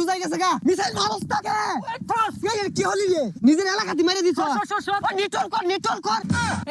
হুজাই গেছে গা। মিসাইল মারস তাকে। কি হলি রে? নিজের এলাকাতে মেরে দিছ। নিটল কর নিটল কর।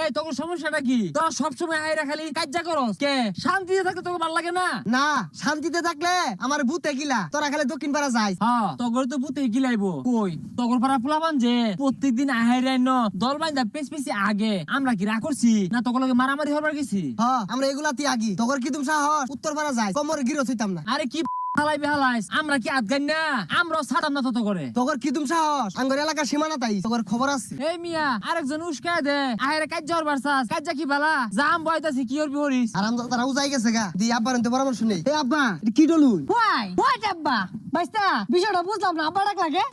এই তোর সমস্যাটা কি? তোরা সবসময় আইরা খালি কাজ্জা করস। কে? শান্তিতে থাকতে তোকে ভালো লাগে না? না শান্তিতে থাকলে আমার ভূতে গিলা তোরা খালি দক্ষিণ পাড়া যাই। হ্যাঁ তগর তো পুতে গিলাইবো কই? তগর পাড়া পোলাবান যে প্রত্যেকদিন আহাইরাই ন দল বাইন্দা পেছ পেছি আগে। আমরা কি রা করছি? না তগর লগে মারামারি হবার গেছি? হ আমরা এগুলাতে আগি। তোর কি তুমি সাহস? উত্তর পাড়া যাই কমর গিরো হইতাম না। আরে কি হালাই বেহালাইস আমরা কি আদগান না? আমরাও ছাড়াম না তত করে। তোর কি তুম সাহস? আঙ্গর এলাকার সীমানা তাই। তোর খবর আছে। এই মিয়া আরেকজন উস্কায় দে। আহেরে কাজ জ্বর চাস। কাজ্জা কি বালা? জাম বয়তাছি কি হরবি হরিস? আরাম তারা উজাই গেছে গা। দি আব্বার পরামর্শ নেই। এ আব্বা কি ডলুন হোয়াই হোয়াট আব্বা। বাইস্তা বিষয়টা বুঝলাম না আব্বা ডাক লাগে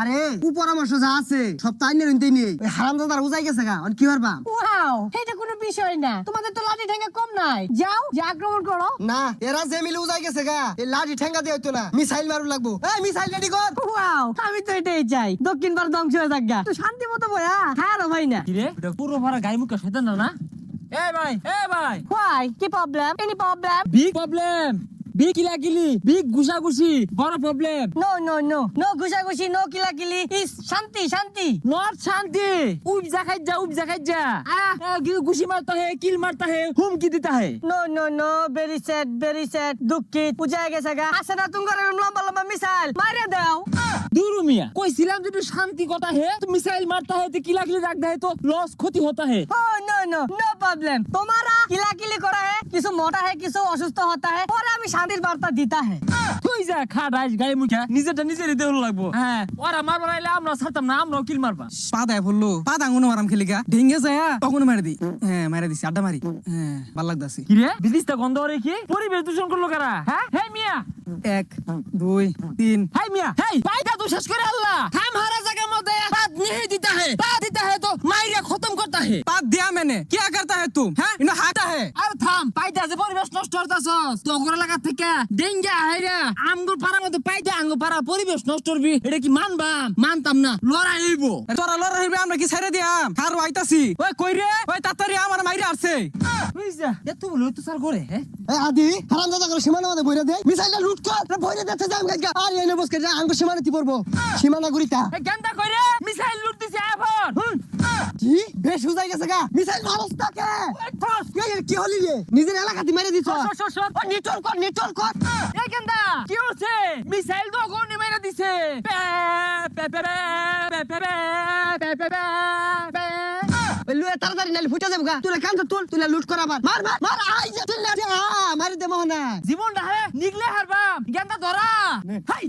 আরে উ পরামর্শ যা আছে সব তাই নেই নিতেই নেই। ওই হারাম দাদার উজাই গেছে গা আর কি হরবা ওয়াও এটা কোনো বিষয় না। তোমাদের তো লাঠি ঠেঙ্গা কম নাই। যাও যে আক্রমণ করো। না এরা যে মিলে উজাই গেছে গা এই লাঠি ঠেঙ্গা দিয়ে হইতো না। মিসাইল মারু লাগবো। এই মিসাইল রেডি কর। ওয়াও আমি তো এটাই চাই। দক্ষিণ ভারত ধ্বংস হয়ে থাকা তো শান্তি মতো বয়া হ্যাঁ রে ভাই না। কি রে? পুরো ভরা গাই মুখা শয়তান না না? এ ভাই এ ভাই। হোয়াই কি problem any problem big problem B কিলাকিলি বি ঘুষাঘুষি বড় problem no no no no ঘুষাঘুষি no কিলাকিলি ইস শান্তি শান্তি নট শান্তি উব জাখাই যা উব জাখাই যা আ ঘুষি মারতা হে কিল মারতা হে হুমকি দিতা হে no no no very sad very sad দুঃখিত বুঝা গেছে গা আসে না তুমি লম্বা লম্বা মিসাইল মাইরে দাও দুরু মিয়া কইছিলাম যদি শান্তি কথা হে মিসাইল মারতা হে কিলাকিলি রাখতা হে তো লস ক্ষতি হতা হে ও নো নো নো প্রবলেম তোমারা কিলাকিলি করা হে কিছু মোটা হয় কিছু অসুস্থ হতা হয় পরে আমি শান্তির বার্তা দিতা হ্যাঁ কই যা খা রাইস গায় মুখে। নিজেটা নিজে দিতে হলো লাগবো। হ্যাঁ। ওরা মারবার আইলে আমরা ছাড়তাম না আমরা কিল মারবা। পা পাদায় পড়ল। পাদ আঙুনো মারাম খেলিগা ঢেঙ্গে যায়া হ্যাঁ। তখন মারি দি। হ্যাঁ মারি দিছি আড্ডা মারি। হ্যাঁ ভালো লাগতাছি। কি রে? বিদিসটা গন্ধ হরে কি? পরিবেশ দূষণ করল কারা? হ্যাঁ? হে মিয়া। এক দুই তিন। হাই মিয়া। হেই বাইটা তো শেষ করে আল্লাহ। হাম হারা জায়গা মধ্যে পাদ নিহি দিতা হে। পা দিতা হে তো মাইরা খতম করতা হে। পাদ দিয়া মেনে। কি করতা হে তুম? হ্যাঁ? ইনো হাত নষ্ট করতাছস তোগর লাগা থেকে ডেঙ্গা হাইরা আমগুর পাড়ার মধ্যে পাইটা আঙ্গুর পাড়ার পরিবেশ নষ্ট করবি এটা কি মানবা মানতাম না। লড়াই হইব। তোরা লড়া হইবে আমরা কি ছেড়ে দিয়াম? কার আইতাছি। ওই কই রে? ওই তাড়াতাড়ি আমার মাইরে আসছে বুঝছা এত বলে তো স্যার করে হ্যাঁ? আদি হারাম দাদা করে সীমানা মধ্যে বইরে দে। মিসাইলটা লুট কর বইরে দিতে যাম গাইগা আর এনে বসকে যা আঙ্গ সীমানা তি পড়ব। সীমানা গুরিতা গেন্দা কইরে মিসাইল লুট দিছে এখন হুম। কি বেশ হুজাই গেছে গা মিসাইল মানুষ তাকে কি হলি রে নিজের এলাকাতে মেরে দিছ নিটল কর নিটল কর এই কেন্দা কি হচ্ছে মিসাইল তো অগনি মেরে দিছে লুয়ে তাড়াতাড়ি নালি ফুটে যাব গা তুলে কান্দা তুল তুলে লুট করা মার মার মার মার আই যে তুই না মারি দে মোহনা জীবন ডাহে নিগলে হারবা গেন্দা ধরা হাই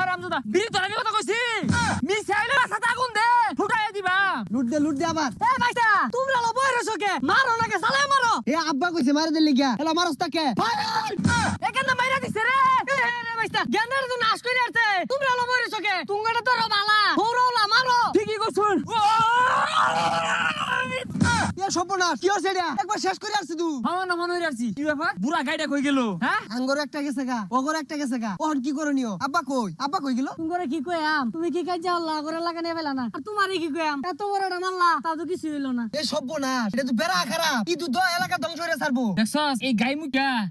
আর আমজুদা বিড়ি ধরা কথা কইছি দে লুট দে আবার। এ ভাইটা তোমরা লো বইরে সকে মারো নাকে সালে মারো। এ আব্বা কইছে মারে দে লিগা এলা মারস তাকে। এখানে মাইরা দিছে রে। এ রে ভাইটা গেন্দার তো নাশ কইরা তোমরা লো বইরে সকে তুঙ্গটা তো বালা হৌরওলা মারো ঠিকই কইছুন এ কি হচ্ছে এটা? একবার শেষ করে আসছি তুই। হাওয়া না মনে হইরাছি কি ব্যাপার? বুড়া গাইডা কই গেল? হ্যাঁ? আঙ্গর একটা গেছে গা ওগর একটা গেছে গা। ওহন কি করণীয় আব্বা কই? আব্বা কই গেল? তুমি করে কি কয়াম তুমি কি কাজ যাওলা করে লাগা ফেলা না? আর তোমারই কি কয়াম এত বড় একটা মারলা তা তো কিছু হইল না। এ সর্বনাশ এটা তো বেড়া খারাপ। ই তো দ এলাকা ধ্বংস হয়ে ছাড়বো? দেখছস এই গাই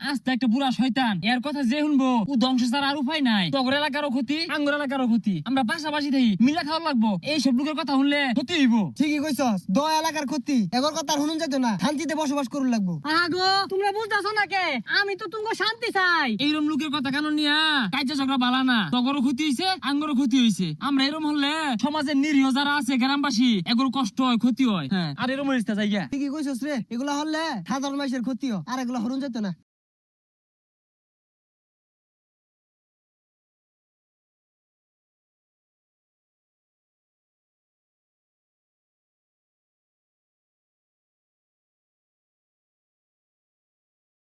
আস্তে একটা বুড়া শয়তান। এর কথা যে শুনব ও ধ্বংস ছাড়া আর উপায় নাই। তগর এলাকারও ক্ষতি আঙ্গুর এলাকারও ক্ষতি। আমরা পাশাপাশি থাকি মিলা খাওয়া লাগবো। এই সব লোকের কথা শুনলে ক্ষতি হইব। ঠিকই কইছস দ এলাকার ক্ষতি এগর কথা আর হনুন যাইতো না শান্তিতে বসবাস করুন লাগবো। আগো তোমরা বুঝতেছো না কে? আমি তো তুমি শান্তি চাই। এইরম লোকের কথা কেন নিয়া? কাজে ঝগড়া বালা না। তগরও ক্ষতি হয়েছে আঙ্গরও ক্ষতি হয়েছে আমরা এরম হলে সমাজের নিরীহ যারা আছে গ্রামবাসী এগুলো কষ্ট হয় ক্ষতি হয়। হ্যাঁ। আর এরম হয়েছে জায়গা ঠিকই কইছস রে এগুলা হলে সাধারণ মানুষের ক্ষতি হয় আর এগুলা হরুন যাইতো না।